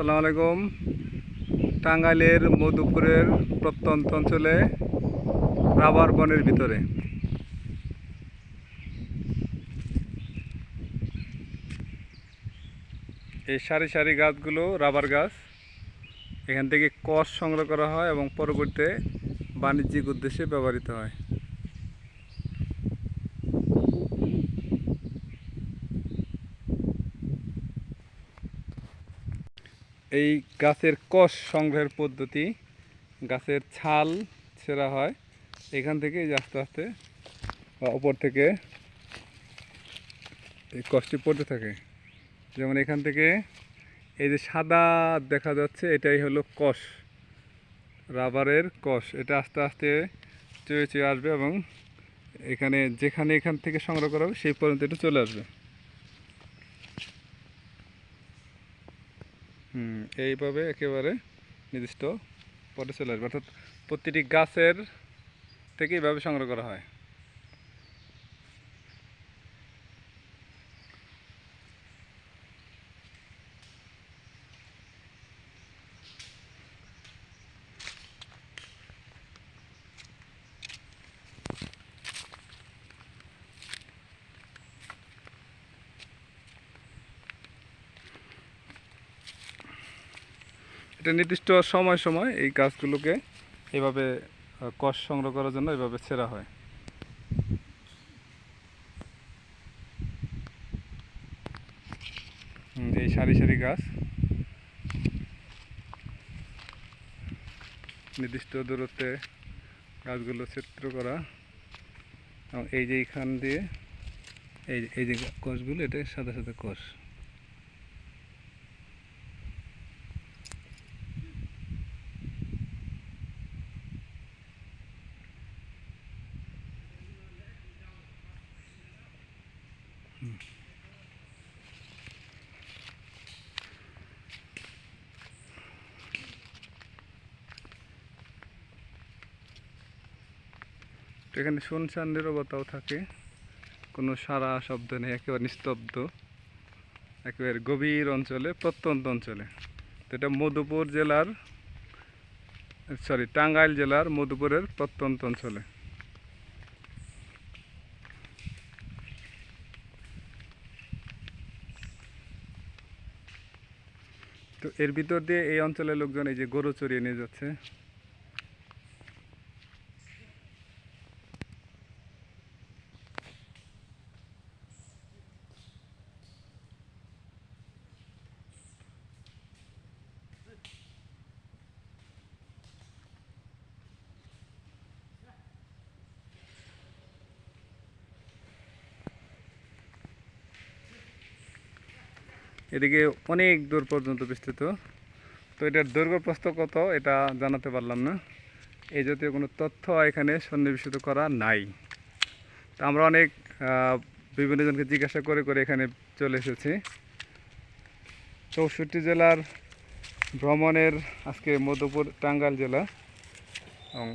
আসসালামু আলাইকুম। টাঙ্গাইলের মধুপুরের প্রত্যন্ত অঞ্চলে রাবার বনের ভিতরে। এই সারি সারি গাছগুলো রাবার গাছ। এখান থেকে কষ সংগ্রহ করা হয় এবং পরবর্তীতে বাণিজ্যিক উদ্দেশ্যে ব্যবহৃত হয়। এই গাছের কষ সংগ্রহের পদ্ধতি, গাছের ছাল ছেঁড়া হয়, এখান থেকে আস্তে আস্তে, বা উপর থেকে এই কষটি পড়তে থাকে। যেমন এখান থেকে এই যে সাদা দেখা যাচ্ছে, এটাই হলো কষ, রাবারের কষ। এটা আস্তে আস্তে চুয়ে চুয়ে আসবে এবং এখানে যেখানে এখান থেকে সংগ্রহ করা হবে, সেই পর্যন্ত এটা চলে আসবে। এইভাবে একেবারে নির্দিষ্ট পথে চলে আসবে। অর্থাৎ প্রতিটি গাছের থেকে এইভাবে সংগ্রহ করা হয়। এটা নির্দিষ্ট সময় সময় এই গাছগুলোকে এভাবে কষ সংগ্রহ করার জন্য এভাবে ছেঁড়া হয়। এই সারি সারি গাছ। নির্দিষ্ট দূরত্বে গাছগুলো চিত্র করা। এবং এই যে এইখান দিয়ে, এই এই যে কষগুলো এটা সাদা সাদা কষ। এখানে শুনশান নিরবতাও থাকে। কোনো সারা শব্দ নেই, একেবারে নিস্তব্ধ। একেবারে গভীর অঞ্চলে, প্রত্যন্ত অঞ্চলে। তো এটা মধুপুর জেলার সরি টাঙ্গাইল জেলার মধুপুরের প্রত্যন্ত অঞ্চলে। এর ভিতর দিয়ে এই অঞ্চলের লোকজন এই যে গরু চড়িয়ে নিয়ে যাচ্ছে। এদিকে অনেক দূর পর্যন্ত বিস্তৃত। তো এটার দৈর্ঘ্য প্রস্থ কত এটা জানাতে পারলাম না। এই জাতীয় কোনো তথ্য এখানে সন্নিবেশিত করা নাই। তো আমরা অনেক বিভিন্ন জনকে জিজ্ঞাসা করে করে এখানে চলে এসেছি। চৌষট্টি জেলার ভ্রমণের আজকে মধুপুর টাঙ্গাইল জেলা এবং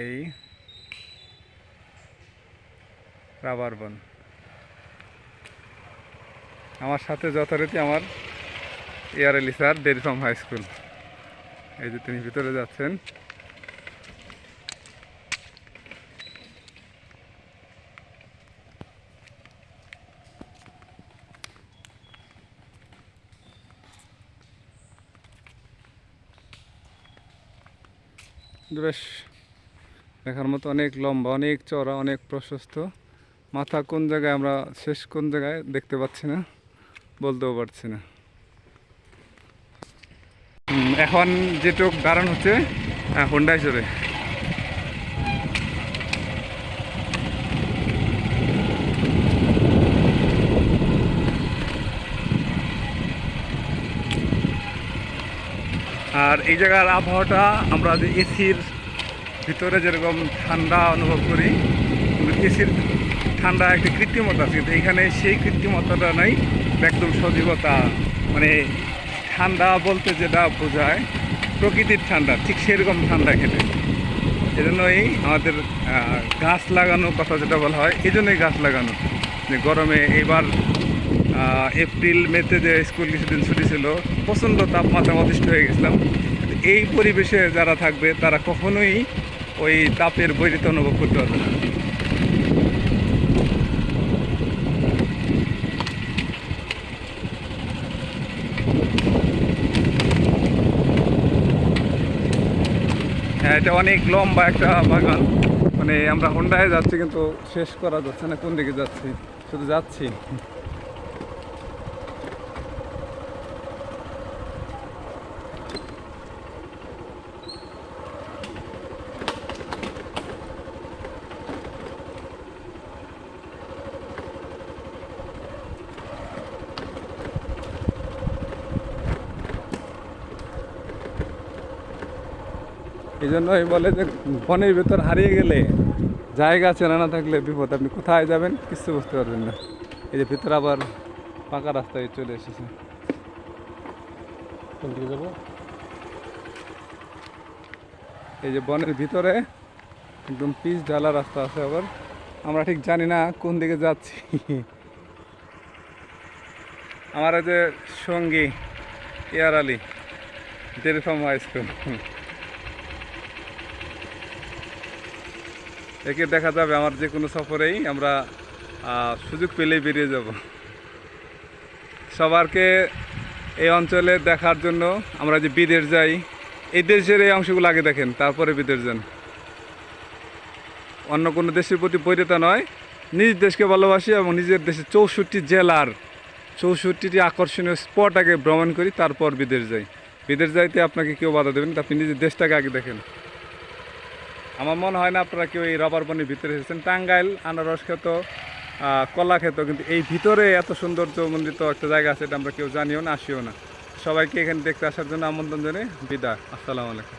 এই রাবার বন। আমার সাথে যথারীতি আমার air Ali sir dairy farm high school এই যে তিনি ভিতরে যাচ্ছেন। বেশ, দেখার মতো অনেক লম্বা, অনেক চড়া অনেক প্রশস্ত। মাথা কোন জায়গায়, আমরা শেষ কোন জায়গায় দেখতে পাচ্ছি না। বলতেও পারছি না। এখন যেটুক দাঁড়ান হচ্ছে হোন্ডায় চড়ে আর এই জায়গার আবহাওয়াটা আমরা যে এসির ভিতরে যেরকম ঠান্ডা অনুভব করি, এসির ঠান্ডা একটি কৃত্রিমতা আছে, কিন্তু এখানে সেই কৃত্রিমতাটা নাই। একদম সজীবতা মানে ঠান্ডা বলতে যেটা বোঝায়, প্রকৃতির ঠান্ডা, ঠিক সেরকম ঠান্ডা খেতে। এজন্যই আমাদের গাছ লাগানো কথা যেটা বলা হয় এই জন্যই গাছ লাগানো। যে গরমে এবার এপ্রিল, মেতে যে স্কুল কিছুদিন ছুটি ছিল, প্রচণ্ড তাপমাত্রা অতিষ্ঠ হয়ে গেছিলাম। এই পরিবেশে যারা থাকবে, তারা কখনোই ওই তাপের বৈরিত অনুভব করতে পারবে না। এটা অনেক লম্বা একটা বাগান। মানে আমরা হোন্ডায় যাচ্ছি কিন্তু শেষ করা যাচ্ছে না, কোন দিকে যাচ্ছি? শুধু যাচ্ছি। এই জন্যই বলে যে বনের ভেতর হারিয়ে গেলে জায়গা চেনা না থাকলে বিপদ। আপনি কোথায় যাবেন? কিছু বুঝতে পারবেন না। এই যে ভিতরে আবার পাকা রাস্তায় চলে এসেছে। এই যে বনের ভিতরে একদম পিচ ঢালা রাস্তা আছে আবার। আমরা ঠিক জানি না কোন দিকে যাচ্ছি। আমার যে সঙ্গী air Ali dairy farm high school. একে দেখা যাবে, আমার যে কোনো সফরেই আমরা সুযোগ পেলেই বেরিয়ে যাব। সবারকে এই অঞ্চলে দেখার জন্য আমরা যে বিদেশ যাই, এই দেশের এই অংশগুলো আগে দেখেন, তারপরে বিদেশ যান। অন্য কোনো দেশের প্রতি বৈধতা নয়, নিজ দেশকে ভালোবাসি এবং নিজের দেশের চৌষট্টি জেলার চৌষট্টিটি আকর্ষণীয় স্পট আগে ভ্রমণ করি, তারপর বিদেশ যাই। বিদেশ যাইতে আপনাকে কেউ বাধা দেবেন আপনি নিজের দেশটাকে আগে দেখেন। আমার মনে হয় না আপনারা কেউ এই রবার বনের ভিতরে এসেছেন। টাঙ্গাইল, আনারস খেত কলা খেত কিন্তু এই ভিতরে এত সৌন্দর্য সৌন্দর্যমণ্ডিত একটা জায়গা আছে এটা আমরা কেউ জানিও না, আসিও না। সবাইকে এখানে দেখতে আসার জন্য আমন্ত্রণ জানিয়ে বিদায়। আসসালামু আলাইকুম।